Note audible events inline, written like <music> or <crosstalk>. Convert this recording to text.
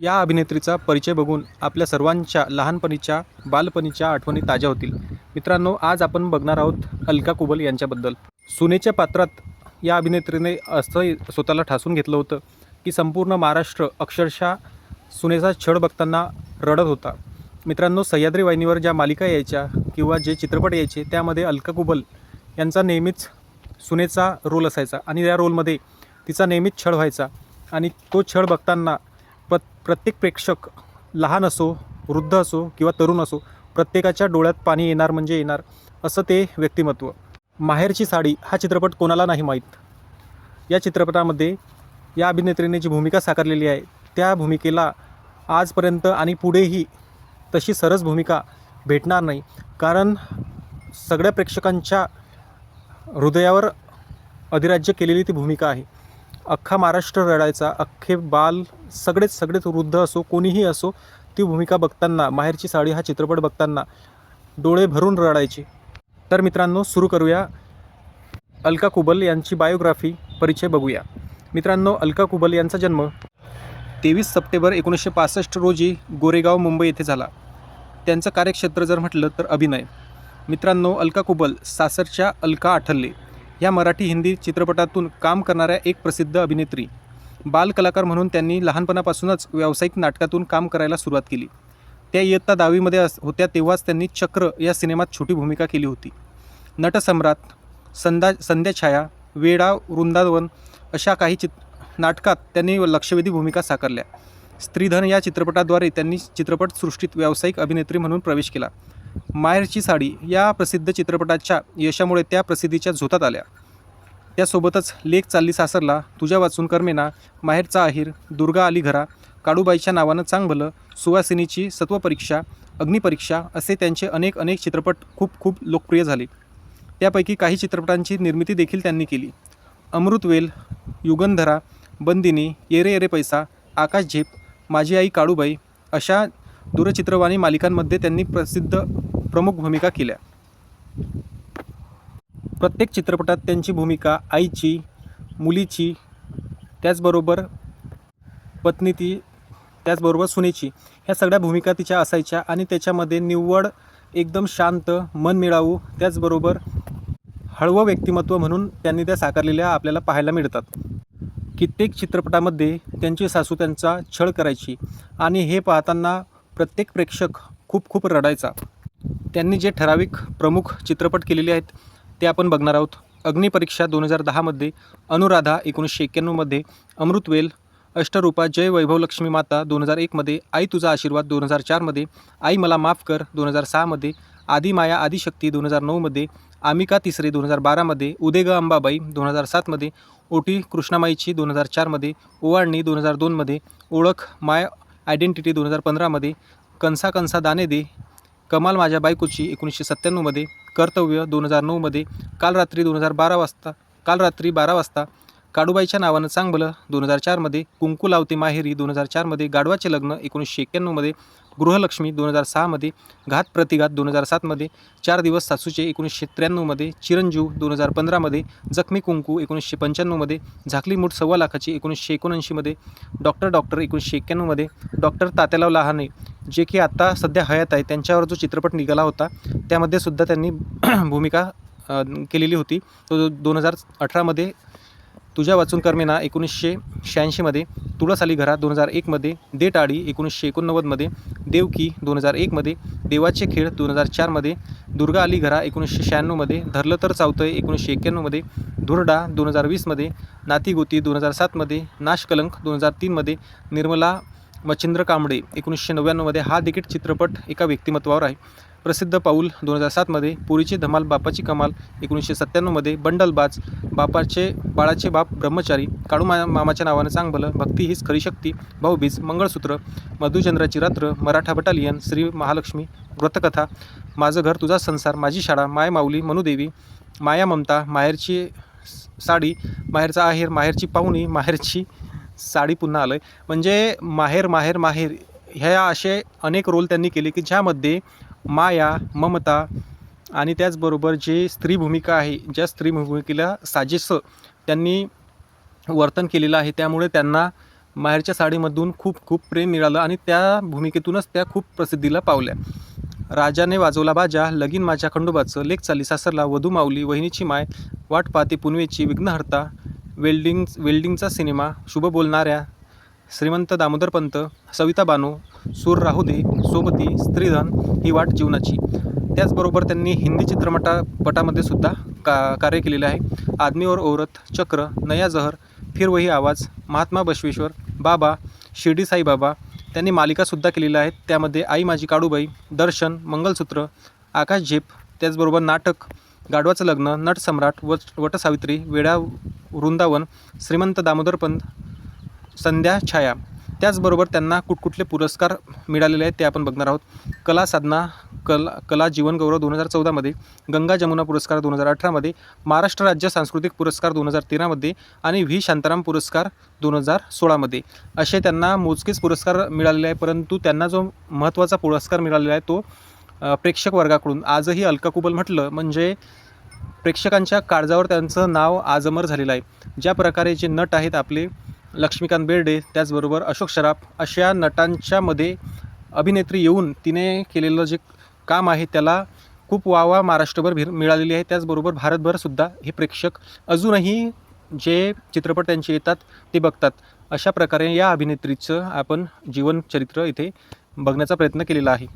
या अभिनेत्रीचा परिचय बघून आपल्या सर्वांच्या लहानपणीच्या बालपणीच्या आठवणी ताज्या होतील. मित्रांनो आज आपण बघणार आहोत अलका कुबल यांच्याबद्दल. सुनेच्या पात्रात या अभिनेत्रीने असं स्वतःला ठासून घेतलं होतं की संपूर्ण महाराष्ट्र अक्षरशः सुनेचा छळ बघताना रडत होता. मित्रांनो सह्याद्री वाहिनीवर ज्या मालिका यायच्या किंवा जे चित्रपट यायचे त्यामध्ये अलका कुबल यांचा नेहमीच सुनेचा रोल असायचा आणि या रोलमध्ये तिचा नेहमीच छळ व्हायचा आणि तो छळ बघताना प्र प्रत्येक प्रेक्षक लहान असो वृद्ध असो किंवा तरुण असो प्रत्येकाच्या डोळ्यात पाणी येणार म्हणजे येणार असं ते व्यक्तिमत्व. माहेरची साडी हा चित्रपट कोणाला नाही माहीत. या चित्रपटामध्ये या अभिनेत्रीने जी भूमिका साकारलेली आहे त्या भूमिकेला आजपर्यंत आणि पुढेही तशी सरस भूमिका भेटणार नाही. कारण सगळ्या प्रेक्षकांच्या हृदयावर अधिराज्य केलेली ती भूमिका आहे. अख्खा महाराष्ट्र रडायचा अख्खे बाल सगळेच सगळेच वृद्ध असो कोणीही असो ती भूमिका बघताना माहेरची साडी हा चित्रपट बघताना डोळे भरून रडायचे. तर मित्रांनो सुरू करूया. अलका कुबल यांची बायोग्राफी परिचय बघूया. मित्रांनो अलका कुबल यांचा जन्म तेवीस सप्टेंबर एकोणीसशे पासष्ट रोजी गोरेगाव मुंबई येथे झाला. त्यांचं कार्यक्षेत्र जर म्हटलं तर अभिनय. मित्रांनो अलका कुबल सासरच्या अलका आठल्ले. या मराठी हिंदी चित्रपटातून काम करणाऱ्या एक प्रसिद्ध अभिनेत्री. बालकलाकार म्हणून त्यांनी लहानपणापासूनच व्यावसायिक नाटकातून काम करायला सुरुवात केली. त्या इयत्ता दहावीमध्ये अस होत्या तेव्हाच त्यांनी चक्र या सिनेमात छोटी भूमिका केली होती. नटसम्राट संदा संध्याछाया वेडा वृंदावन अशा काही चित नाटकात त्यांनी लक्षवेधी भूमिका साकारल्या. स्त्रीधन या चित्रपटाद्वारे त्यांनी चित्रपटसृष्टीत व्यावसायिक अभिनेत्री म्हणून प्रवेश केला. माहेरची साडी या प्रसिद्ध चित्रपटाच्या यशामुळे त्या प्रसिद्धीच्या झोतात आल्या. त्यासोबतच लेख चालली सासरला तुझ्या वाचून कर्मेना माहेरचा अहिर दुर्गा आली घरा काडूबाईच्या नावानं चांगलं सुवासिनीची सत्वपरीक्षा अग्निपरीक्षा असे त्यांचे अनेक अनेक चित्रपट खूप खूप लोकप्रिय झाले. त्यापैकी काही चित्रपटांची निर्मिती देखील त्यांनी केली. अमृतवेल युगंधरा बंदिनी येरे येरे पैसा आकाश झेप माझी आई काळूबाई अशा दूरचित्रवाणी मालिकांमध्ये त्यांनी प्रसिद्ध प्रमुख भूमिका केल्या. प्रत्येक चित्रपटात त्यांची भूमिका आईची मुलीची त्याचबरोबर पत्नीची त्याचबरोबर सुनेची ह्या सगळ्या भूमिका तिच्या असायच्या आणि त्याच्यामध्ये निव्वळ एकदम शांत मन मिळावू त्याचबरोबर हळवं व्यक्तिमत्व म्हणून त्यांनी त्या साकारलेल्या आपल्याला पाहायला मिळतात. कित्येक चित्रपटामध्ये त्यांची सासू त्यांचा छळ करायची आणि हे पाहताना प्रत्येक प्रेक्षक खूप खूप रडायचा. त्यांनी जे ठराविक प्रमुख चित्रपट केलेले आहेत ते आपण बघणार आहोत. अग्निपरीक्षा दोन हजार दहामध्ये अनुराधा एकोणीसशे एक्क्याण्णवमध्ये अमृतवेल अष्टरूपा जय वैभव लक्ष्मी माता दोन हजार एकमध्ये आई तुझा आशीर्वाद दोन हजार चारमध्ये आई मला माफ कर दोन हजार सहामध्ये आदिमाया आदिशक्ती दोन हजार नऊमध्ये आमिका तिसरे दोन हजार बारामध्ये उदे ग अंबाबाई दोन हजार सातमध्ये ओटी कृष्णामाईची दोन हजार चारमध्ये ओवाळणी दोन हजार दोनमध्ये ओळख माय आयडेंटिटी दोन हजार पंधरामध्ये कंसा कंसा दाने दे कमाल माझ्या बायकोची एकोणीसशे सत्त्याण्णवमध्ये कर्तव्य दोन हजार नऊमध्ये काल रात्री दोन हजार बारा वाजता काल रात्री बारा वाजता काडूबाईच्या नावानं चांगलं दोन हजार चारमध्ये कुंकू लावते माहेरी दोन हजार चारमध्ये गाढवाचे लग्न एकोणीसशे एक्क्याण्णवमध्ये गृहलक्ष्मी दोन हजार सहामध्ये घात प्रतिघात दोन हजार सातमध्ये चार दिवस सासूचे एकोणीसशे त्र्याण्णवमध्ये चिरंजीव दोन हजार पंधरामध्ये जखमी कुंकू एकोणीसशे पंच्याण्णवमध्ये झाकली मूठ सव्वा लाखाची एकोणीसशे एकोणऐंशीमध्ये डॉक्टर डॉक्टर एकोणीसशे एक्क्याण्णवमध्ये डॉक्टर तात्यालाव लहाने जे की आत्ता सध्या हयात आहे. त्यांच्यावर जो चित्रपट निघाला होता त्यामध्ये सुद्धा त्यांनी <clears throat> भूमिका केलेली होती. तो दोन हजार अठरामध्ये तुझ्या वाचून कर्मेना एकोणीसशे शहाऐंशीमध्ये तुळस आली घरा दोन हजार एकमध्ये देटाडी एकोणीसशे एकोणनव्वदमध्ये देवकी दोन हजार एकमध्ये देवाचे खेळ दोन हजार चारमध्ये दुर्गा आली घरा एकोणीसशे शहाण्णवमध्ये धरलं तर चावतंय एकोणीसशे एक्क्याण्णवमध्ये धुरडा दोन हजार वीसमध्ये नातीगोती दोन हजार सातमध्ये नाशकलंक दोन हजार तीनमध्ये निर्मला मच्छिंद्र कांबडे एकोणीसशे नव्याण्णवमध्ये हा देखील चित्रपट एका व्यक्तिमत्वावर आहे. प्रसिद्ध पाऊल दोन हजार सातमध्ये पुरीची धमाल बापाची कमाल एकोणीसशे सत्त्याण्णवमध्ये बंडलबाज बापाचे बाळाचे बाप ब्रह्मचारी काळू मा मामाच्या नावानं चांगलं भक्ती हीच खरी शक्ती भाऊबीज मंगळसूत्र मधुचंद्राची रात्र मराठा बटालियन श्री महालक्ष्मी व्रतकथा माझं घर तुझा संसार माझी शाळा माय माऊली मनुदेवी माया ममता माहेरची साडी माहेरचा आहेर माहेरची पाहुणी माहेरची साडी पुन्हा आलं आहे म्हणजे माहेर माहेर माहेर ह्या असे अनेक रोल त्यांनी केले की ज्यामध्ये माया ममता आणि त्याचबरोबर जे स्त्री भूमिका आहे ज्या स्त्री भूमिकेला साजेसं त्यांनी वर्तन केलेलं आहे त्यामुळे त्यांना माहेरच्या साडीमधून खूप खूप प्रेम मिळालं आणि त्या भूमिकेतूनच त्या खूप प्रसिद्धीला पावल्या. राजाने वाजवला बाजा लगीन माझ्या खंडोबाचं लेख चाली सासरला वधू माऊली वहिनीची माय वाट पाहते पुनवेची विघ्नहर्ता वेल्डिंग वेल्डिंगचा सिनेमा शुभ बोलणाऱ्या श्रीमंत दामोदरपंत सविता बानो सूर राहुदे सोबती स्त्रीधन ही वाट जीवनाची. त्याचबरोबर त्यांनी हिंदी चित्रपटा पटामध्ये सुद्धा का कार्य केलेले आहे. आदमी और औरत चक्र नया जहर फिर वही आवाज महात्मा बसवेश्वर बाबा शिर्डी साईबाबा त्यांनी मालिकासुद्धा केलेल्या आहेत. त्यामध्ये आई माझी काळूबाई दर्शन मंगलसूत्र आकाश झेप त्याचबरोबर नाटक गाढवाचं लग्न नटसम्राट वट वटसावित्री वेडा वृंदावन श्रीमंत दामोदरपंत संध्या छाया त्याचबरोबर त्यांना कुठकुठले पुरस्कार मिळालेले आहेत ते आपण बघणार आहोत. कला साधना कला कला जीवनगौरव दोन हजार चौदामध्ये गंगा जमुना पुरस्कार दोन हजार अठरामध्ये महाराष्ट्र राज्य सांस्कृतिक पुरस्कार दोन हजार तेरामध्ये आणि व्ही शांताराम पुरस्कार दोन हजार सोळामध्ये असे त्यांना मोजकेच पुरस्कार मिळालेले आहे परंतु त्यांना जो महत्त्वाचा पुरस्कार मिळालेला आहे तो प्रेक्षक वर्गाकडून. आजही अलका कुबल म्हटलं म्हणजे प्रेक्षकांच्या काळजावर त्यांचं नाव आजमर झालेलं आहे. ज्या प्रकारे जे नट आहेत आपले लक्ष्मीकांत बेर्डे त्याचबरोबर अशोक शराफ अशा नटांच्यामध्ये अभिनेत्री येऊन तिने केलेलं जे काम आहे त्याला खूप वावा महाराष्ट्रभर भिर मिळालेली आहे. त्याचबरोबर भारतभरसुद्धा हे प्रेक्षक अजूनही जे चित्रपट त्यांचे येतात ते बघतात. अशा प्रकारे या अभिनेत्रीचं आपण जीवनचरित्र इथे बघण्याचा प्रयत्न केलेला आहे.